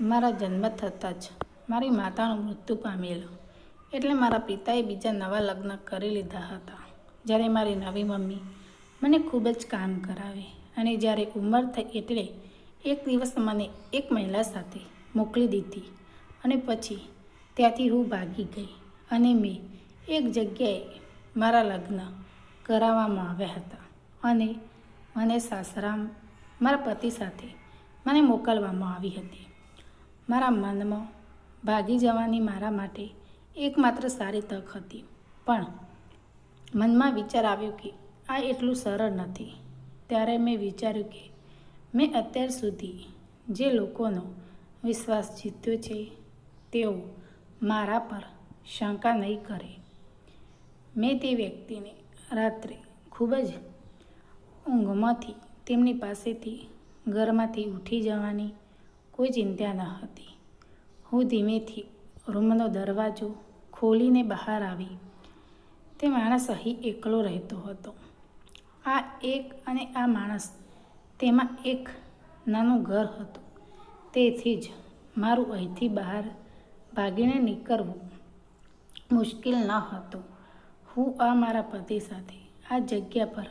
મારા જન્મ થતાં જ મારી માતાનું મૃત્યુ પામેલું. એટલે મારા પિતાએ બીજા નવા લગ્ન કરી લીધા હતા. જ્યારે મારી નવી મમ્મી મને ખૂબ જ કામ કરાવે અને જ્યારે ઉંમર થઈ એટલે એક દિવસ મને એક મહિલા સાથે મોકલી દીધી અને પછી ત્યાંથી હું ભાગી ગઈ અને મેં એક જગ્યાએ મારા લગ્ન કરાવવામાં આવ્યા હતા અને મને સાસરા મારા પતિ સાથે મને મોકલવામાં આવી હતી. મારા મનમાં ભાગી જવાની મારા માટે એકમાત્ર સારી તક હતી. પણ મનમાં વિચાર આવ્યો કે આ એટલું સરળ નથી. ત્યારે મેં વિચાર્યું કે મેં અત્યાર સુધી જે લોકોનો વિશ્વાસ જીત્યો છે, તેઓ મારા પર શંકા નહીં કરે. મેં તે વ્યક્તિને રાત્રે ખૂબ જ ઊંઘમાંથી તેમની પાસેથી ઘરમાંથી ઉઠી જવાની કોઈ ચિંતા ન હતી. હું ધીમેથી રૂમનો દરવાજો ખોલીને બહાર આવી. તે માણસ અહીં એકલો રહેતો હતો. આ એક અને આ માણસ તેમાં એક નાનું ઘર હતું. તેથી જ મારું અહીંથી બહાર ભાગીને નીકળવું મુશ્કેલ ન હતું. હું આ મારા પતિ સાથે આ જગ્યા પર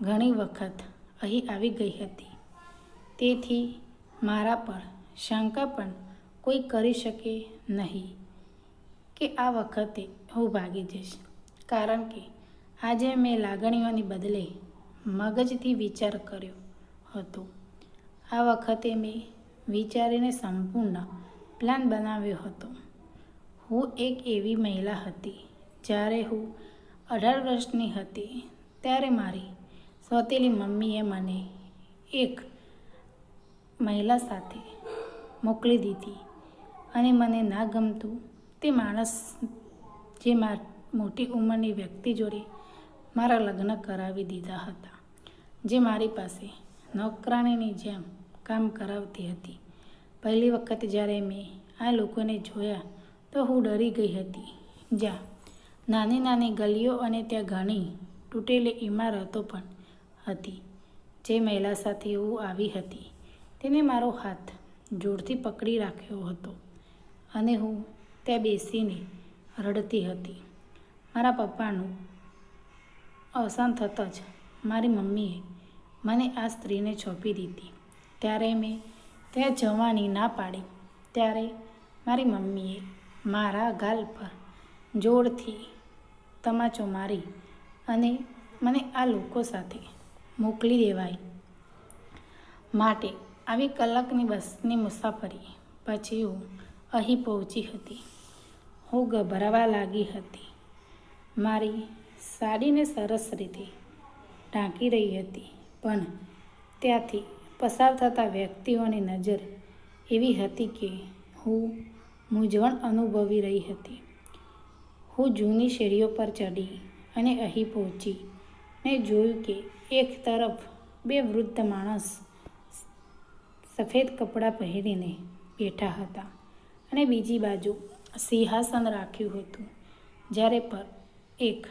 ઘણી વખત અહીં આવી ગઈ હતી. તેથી મારા પર શંકા પણ કોઈ કરી શકે નહીં કે આ વખતે હું ભાગી જઈશ. કારણ કે આજે મેં લાગણીઓની બદલે મગજથી વિચાર કર્યો હતો. આ વખતે મેં વિચારીને સંપૂર્ણ પ્લાન બનાવ્યો હતો. હું એક એવી મહિલા હતી જ્યારે હું અઢાર વર્ષની હતી ત્યારે મારી સોતેલી મમ્મીએ મને એક મહિલા સાથે મોકલી દીધી. અને મને ના ગમતું તે માણસ જે મા મોટી ઉંમરની વ્યક્તિ જોડે મારા લગ્ન કરાવી દીધા હતા, જે મારી પાસે નોકરાણીની જેમ કામ કરાવતી હતી. પહેલી વખત જ્યારે મેં આ લોકોને જોયા તો હું ડરી ગઈ હતી. જ્યાં નાની નાની ગલીઓ અને ત્યાં ઘણી તૂટેલી ઇમારતો પણ હતી, જે મહિલા સાથે હું આવી હતી. તેને મારો હાથ જોરથી પકડી રાખ્યો હતો અને હું ત્યાં બેસીને રડતી હતી. મારા પપ્પાનું અવસાન થતાં જ મારી મમ્મીએ મને આ સ્ત્રીને છોપી દીધી. ત્યારે મેં ત્યાં જવાની ના પાડી. ત્યારે મારી મમ્મીએ મારા ગાલ પર જોરથી તમાચો મારી અને મને આ લોકો સાથે મોકલી દેવાય માટે આવી કલાકની બસની મુસાફરી પછી હું અહીં પહોંચી હતી. હું ગભરાવા લાગી હતી. મારી સાડીને સરસ રીતે ઢાંકી રહી હતી, પણ ત્યાંથી પસાર થતા વ્યક્તિઓની નજર એવી હતી કે હું મૂંઝવણ અનુભવી રહી હતી. હું જૂની શેરીઓ પર ચડી અને અહીં પહોંચી ને જોયું કે એક તરફ બે વૃદ્ધ માણસ સફેદ કપડાં પહેરીને બેઠા હતા અને બીજી બાજુ સિંહાસન રાખ્યું હતું, જ્યારે પર એક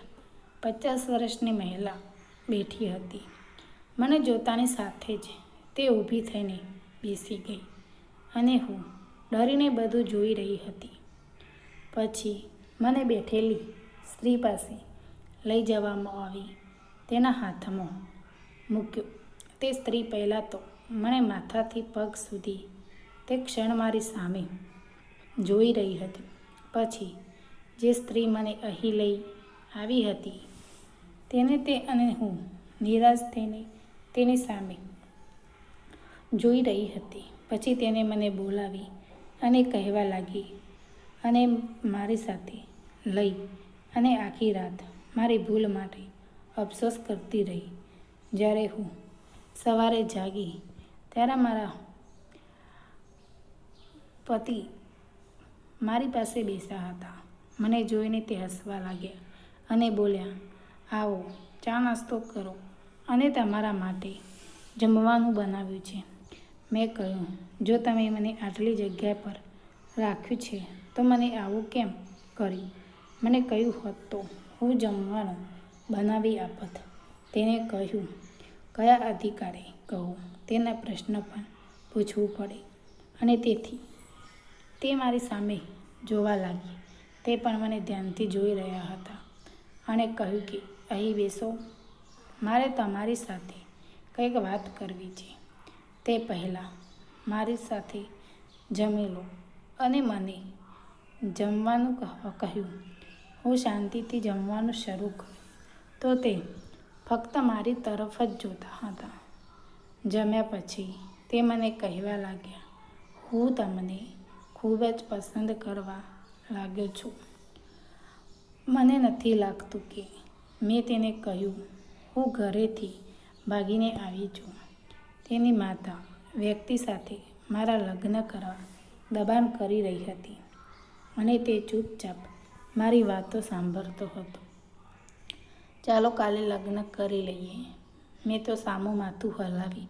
પચાસ વર્ષની મહિલા બેઠી હતી. મને જોતાની સાથે જ તે ઊભી થઈને બેસી ગઈ અને હું ડરીને બધું જોઈ રહી હતી. પછી મને બેઠેલી સ્ત્રી પાસે લઈ જવામાં આવી, તેના હાથમાં મૂક્યો. તે સ્ત્રી પહેલાં તો મને માથાથી પગ સુધી તે ક્ષણ મારી સામે જોઈ રહી હતી. પછી જે સ્ત્રી મને અહીં લઈ આવી હતી તેને તે અને હું નિરાશ થઈને તેની સામે જોઈ રહી હતી. પછી તેને મને બોલાવી અને કહેવા લાગી, અને મારી સાથે લઈ અને આખી રાત મારી ભૂલ માટે અફસોસ કરતી રહી. જ્યારે હું સવારે જાગી ત્યારે મારા પતિ મારી પાસે બેસા હતા. મને જોઈને તે હસવા લાગ્યા અને બોલ્યા, આવો, ચા નાસ્તો કરો અને તમારા માટે જમવાનું બનાવ્યું છે. મેં કહ્યું, જો તમે મને આટલી જગ્યા પર રાખ્યું છે, તો મને આવું કેમ કર્યું? મને કહ્યું હોત તો હું જમવાનું બનાવી આપત. તેને કહ્યું, કયા અધિકારે કહું, તેના પ્રશ્ન પણ પૂછવું પડે. અને તેથી, તે મારી સામે જોવા લાગી. તે પણ મને ધ્યાનથી જોઈ રહ્યા હતા અને કહ્યું કે, અહીં બેસો. મારે તમારી સાથે કંઈક વાત કરવી છે. તે પહેલાં મારી સાથે જમી લો. અને મને જમવાનું કહ- કહ્યું, હું શાંતિથી જમવાનું શરૂ કર્યું તો તે ફક્ત મારી તરફ જ જોતા હતા. જમ્યા પછી તે મને કહેવા લાગ્યા, હું તમને ખૂબ જ પસંદ કરવા લાગ્યો છું. મને નથી લાગતું કે મેં તેને કહ્યું, હું ઘરેથી ભાગીને આવી છું. તેની માતા વ્યક્તિ સાથે મારા લગ્ન કરવા દબાણ કરી રહી હતી. અને તે ચૂપચાપ મારી વાતો સાંભળતો હતો. ચાલો કાલે લગ્ન કરી લઈએ. મેં તો સામું માથું હલાવી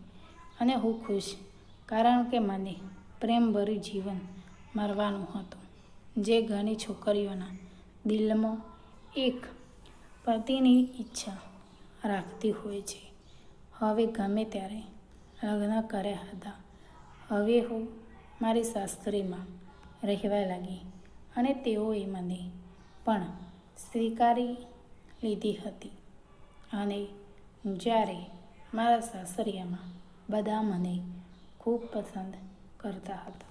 અને હું ખુશ, કારણ કે મને પ્રેમભર્યું જીવન મરવાનું હતું, જે ઘણી છોકરીઓના દિલમાં એક પતિની ઈચ્છા રાખતી હોય છે. હવે ગમે ત્યારે લગ્ન કર્યા હતા, હવે હું મારી સાસરીમાં રહેવા લાગી અને તેઓએ મને પણ સ્વીકારી લીધી હતી અને જ્યારે મારા સાસરિયામાં બધા મને ખૂબ પસંદ કરતા હતા.